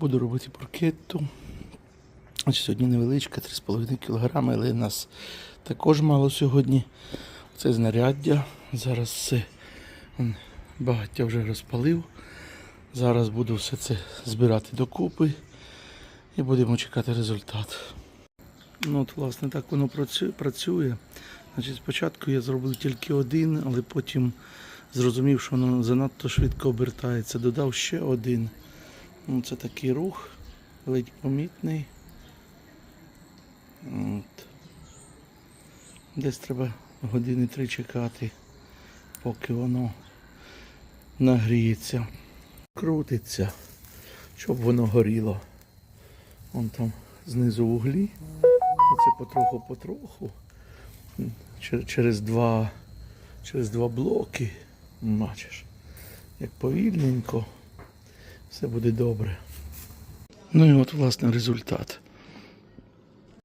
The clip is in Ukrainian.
Буду робити паркетту. Сьогодні невеличка, 3,5 кг, але нас також мало сьогодні. Це знаряддя. Зараз все багаття вже розпалив. Зараз буду все це збирати докупи і будемо чекати результат. Ну, от, власне, так воно працює. Значить, спочатку я зробив тільки один, але потім зрозумів, що воно занадто швидко обертається. Додав ще один. Ну, це такий рух, ледь помітний. От. Десь треба години три чекати, поки воно нагріється. Крутиться, щоб воно горіло. Вон там знизу вуглі. Оце потроху-потроху. Через два, через два блоки. Бачиш, як повільненько. Все буде добре. Ну і от, власне, результат.